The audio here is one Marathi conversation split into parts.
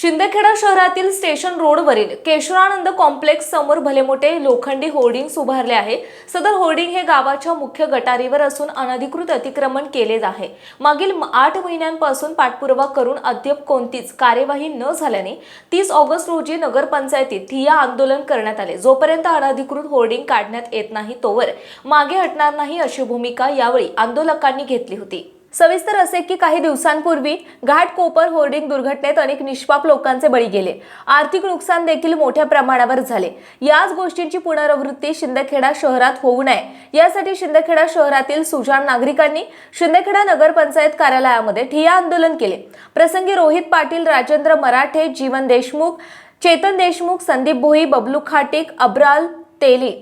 शिंदखेडा शहरातील स्टेशन रोडवरील केशवानंद कॉम्प्लेक्स समोर भलेमोठे लोखंडी होर्डिंग्स उभारले आहे. सदर होर्डिंग हे गावाच्या मुख्य गटारीवर असून अनधिकृत अतिक्रमण केले आहे. मागील आठ महिन्यांपासून पाठपुरावा करून अद्याप कोणतीच कार्यवाही न झाल्याने तीस ऑगस्ट रोजी नगरपंचायतीत ठिया आंदोलन करण्यात आले. जोपर्यंत अनधिकृत होर्डिंग काढण्यात येत नाही तोवर मागे हटणार नाही अशी भूमिका यावेळी आंदोलकांनी घेतली होती. सविस्तर असे की काही दिवसांपूर्वी घाट कोपर होर्डिंग दुर्घटनेत अनेक निष्पाप लोकांचे बळी गेले. आर्थिक नुकसान देखील मोठ्या प्रमाणावर झाले. याच गोष्टींची पुनरावृत्ती शिंदखेडा शहरात होऊ नये. यासाठी शिंदखेडा शहरातील सुजाण नागरिकांनी शिंदखेडा नगरपंचायत कार्यालयामध्ये ठिया आंदोलन केले. प्रसंगी रोहित पाटील राजेंद्र मराठे जीवन देशमुख चेतन देशमुख संदीप भोई बबलू खाटिक अब्राल तेली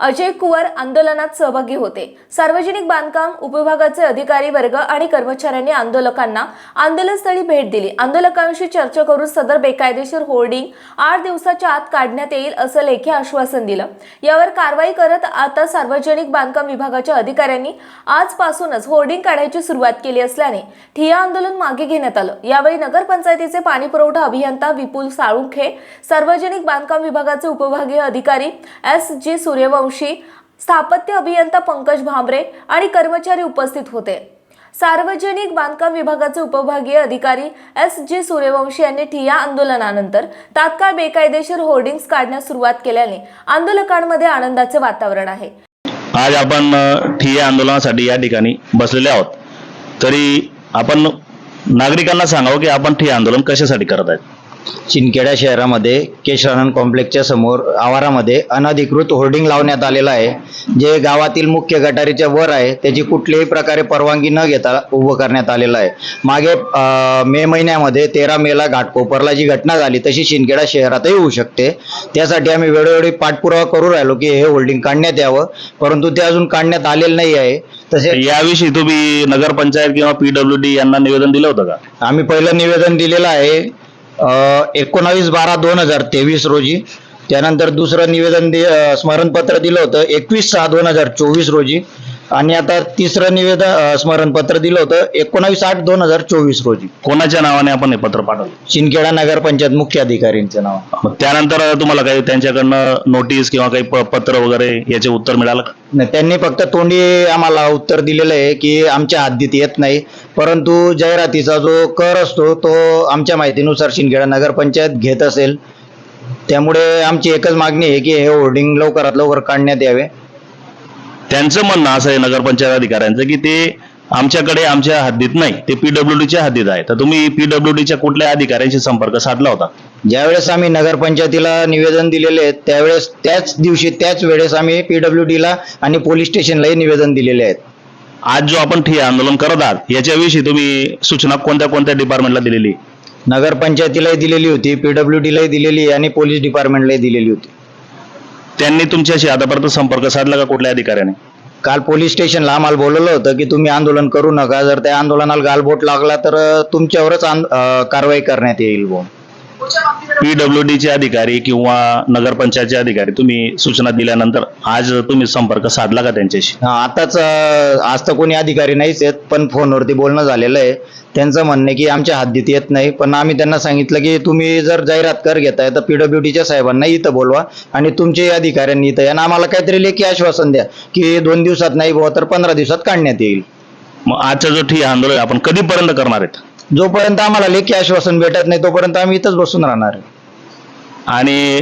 अजय कुवर आंदोलनात सहभागी होते. सार्वजनिक बांधकाम उपविभागाचे अधिकारी वर्ग आणि कर्मचाऱ्यांनी आंदोलकांना आंदोलनस्थळी भेट दिली. आंदोलकांशी चर्चा करून सदर बेकायदेशीर होर्डिंग आठ दिवसाच्या आत काढण्यात येईल असं लेखी आश्वासन दिलं. यावर कारवाई करत आता सार्वजनिक बांधकाम विभागाच्या अधिकाऱ्यांनी आजपासूनच होर्डिंग काढायची सुरुवात केली असल्याने ठिया आंदोलन मागे घेण्यात आलं. यावेळी नगरपंचायतीचे पाणी पुरवठा अभियंता विपुल साळुंखे सार्वजनिक बांधकाम विभागाचे उपविभागीय अधिकारी एस जी सूर्यवंश स्थापत्य अभियंता पंकज भांबरे आणि कर्मचारी उपस्थित होते. सार्वजनिक बांधकाम विभागाचे उपभागीय अधिकारी एस जे सूर्यवंशी यांनी ठिया आंदोलनानंतर तात्काळ बेकायदेशीर होर्डिंग्स काढण्यास सुरुवात केल्याने आंदोलकांमध्ये आनंदाचे वातावरण आहे. आज आपण ठिया आंदोलनासाठी या ठिकाणी बसलेले आहोत. तरी आपण नागरिकांना सांगावं की आपण ठिया आंदोलन कशासाठी करत आहेत? चिनखेडा शहरामध्ये केशवानंद कॉम्प्लेक्सच्या समोर आवारामध्ये अनधिकृत होर्डिंग लावण्यात आलेलं आहे. जे गावातील मुख्य गटारीच्या वर आहे त्याची कुठल्याही प्रकारे परवानगी न घेता उभं करण्यात आलेलं आहे. मागे मे महिन्यामध्ये तेरा मेला घाटकोपरला जी घटना झाली तशी शिंदखेडा शहरातही होऊ शकते. त्यासाठी आम्ही वेळोवेळी पाठपुरावा करू राहिलो की हे होल्डिंग काढण्यात यावं. परंतु ते अजून काढण्यात आलेलं नाही आहे. तसे याविषयी तुम्ही नगरपंचायत किंवा पीडब्ल्यू डी यांना निवेदन दिलं होतं का? आम्ही पहिलं निवेदन दिलेलं आहे. एकोणावीस बारा दोन हजार तेवीस रोजी. त्यानंतर दुसरं निवेदन स्मरणपत्र दिलं होतं. एकवीस सहा दोन हजार चोवीस रोजी. आणि आता तिसरं निवेदन स्मरणपत्र दिलं होतं एकोणावीस आठ दोन हजार चोवीस रोजी. कोणाच्या नावाने आपण हे पत्र पाठवलं? शिंदखेडा नगरपंचायत मुख्य अधिकारींचं नाव मग त्यानंतर तुम्हाला काही त्यांच्याकडनं नोटीस किंवा काही प- पत्र वगैरे याचे उत्तर मिळालं का? नाही, त्यांनी फक्त तोंडी आम्हाला उत्तर दिलेलं आहे की आमच्या हद्दीत येत नाही. परंतु जाहिरातीचा जो कर असतो तो आमच्या माहितीनुसार शिंदखेडा नगरपंचायत घेत असेल. त्यामुळे आमची एकच मागणी आहे की हे होर्डिंग लवकरात लवकर काढण्यात यावे. त्यांचं म्हणणं असं आहे नगरपंचायत अधिकाऱ्यांचं की ते आमच्याकडे आमच्या हद्दीत नाही ते पीडब्ल्यू डीच्या हद्दीत आहे. तर तुम्ही पीडब्ल्यू डीच्या कुठल्या अधिकाऱ्यांशी संपर्क साधला होता? ज्यावेळेस आम्ही नगरपंचायतीला निवेदन दिलेले आहे त्यावेळेस त्याच दिवशी त्याच वेळेस आम्ही पीडब्ल्यू ला आणि पोलीस स्टेशनलाही निवेदन दिलेले आहेत. आज जो आपण ठिय्या आंदोलन करत आहात याच्याविषयी तुम्ही सूचना कोणत्या कोणत्या डिपार्टमेंटला दिलेली? नगरपंचायतीलाही दिलेली होती पीडब्ल्यू लाही दिलेली आणि पोलीस डिपार्टमेंटलाही दिलेली होती. त्यांनी तुमच्याशी आतापर्यंत संपर्क साधला का कुठल्या अधिकाऱ्याने? काल पोलीस स्टेशनला आम्हाला बोलवलं होतं की तुम्ही आंदोलन करू नका. जर त्या आंदोलनाला गालबोट लागला तर तुमच्यावरच कारवाई करण्यात येईल बुवा. पीडब्ल्यू चे अधिकारी किंवा नगरपंचायतचे अधिकारी तुम्ही सूचना दिल्यानंतर आज तुम्ही संपर्क साधला का त्यांच्याशी? हा, आताच अं, आज तर कोणी अधिकारी नाहीच आहेत पण फोनवरती बोलणं झालेलं आहे. त्यांचं म्हणणं आहे की आमच्या हद्दीत येत नाही पण आम्ही त्यांना सांगितलं की तुम्ही जर जाहिरात कर घेताय तर पीडब्ल्यू डीच्या साहेबांना इथं बोलवा आणि तुमच्याही अधिकाऱ्यांनी इथं या. आणि आम्हाला काहीतरी लेखी आश्वासन द्या की दोन दिवसात नाही बुवा तर पंधरा दिवसात काढण्यात येईल. मग आजचा जो ठिय्या आंदोलन आपण कधीपर्यंत करणार आहेत? जोपर्यंत आम्हाला लेखी आश्वासन भेटत नाही तोपर्यंत आम्ही इथंच बसून राहणार. आहे. आणि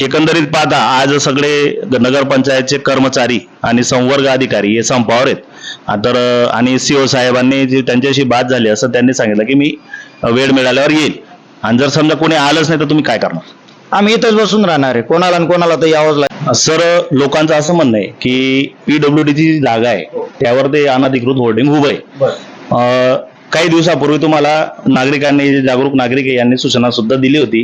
एकंदरीत पाहता आज सगळे नगरपंचायतचे कर्मचारी आणि संवर्ग अधिकारी हे संपावर आहेत. आ, तर आणि सीओ साहेबांनी जी त्यांच्याशी बात झाली असं त्यांनी सांगितलं की मी वेळ मिळाल्यावर येईल. आणि जर समजा कोणी आलंच नाही तर तुम्ही काय करणार? आम्ही इथंच बसून राहणार आहे. कोणाला आणि कोणाला तर यावंच लागेल सर लोकांचं असं म्हणणं आहे की पीडब्ल्यू ची जागा आहे त्यावर ते अनधिकृत होर्डिंग उभं आहे. अं, काही दिवसापूर्वी तुम्हाला नागरिकांनी जे जागरूक नागरिक आहे यांनी सूचना सुद्धा दिली होती.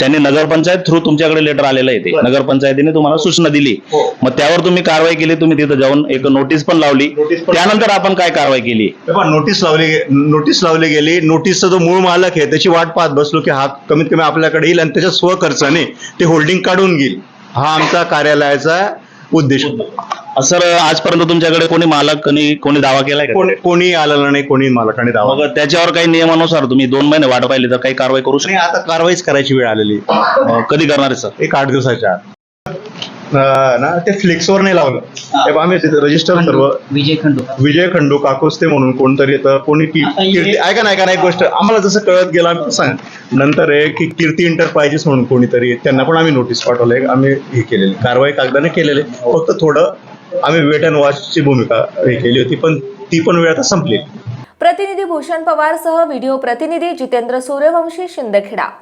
त्यांनी नगरपंचायत थ्रू तुमच्याकडे लेटर आलेलं आहे ते. नगरपंचायतीने तुम्हाला सूचना दिली. मग त्यावर तुम्ही कारवाई केली तुम्ही तिथं जाऊन एक नोटीस पण लावली. त्यानंतर आपण काय कारवाई केली? नोटीस लावली नोटीस लावली गेली. नोटीसचा जो मूळ मालक आहे त्याची वाट पाहत बसलो की हा कमीत कमी आपल्याकडे येईल आणि त्याच्या स्वखर्चाने ते होल्डिंग काढून घेईल. हा आमचा कार्यालयाचा उद्देश. सर आजपर्यंत तुमच्याकडे कोणी मालक कोणी कोणी दावा केलाय का? कोणी कोणी आलेलं नाही कोणी मालकाने दावा मग त्याच्यावर काही नियमानुसार तुम्ही दोन महिने वाट पाहिली तर काही कारवाई करू नाही आता कारवाईच करायची वेळ आलेली शकता? कधी करणार आहे सर? एक आठ दिवसाच्या आत. ना ते फ्लेक्सवर नाही लावलं. ते आम्ही रजिस्टर सर्व. विजय खंडू. विजय खंडू काकोस्ते म्हणून कोणतरी तर कोणी की- कीर्ती ऐका ना ऐका ना एक गोष्ट. आम्हाला जसं कळत गेलं आम्ही सांग. नंतर आहे की कीर्ती इंटरप्राइजेस म्हणून कोणीतरी त्यांना पण आम्ही नोटीस पाठवलंय. आम्ही हे केलेली. कारवाई कागदाने केलेली. फक्त थोडं आम्ही वेट अँड वॉचची भूमिका हे केली होती पण ती पण वेळ आता संपली. प्रतिनिधी भूषण पवार सह व्हिडिओ प्रतिनिधी जितेंद्र सूर्यवंशी शिंदखेडा.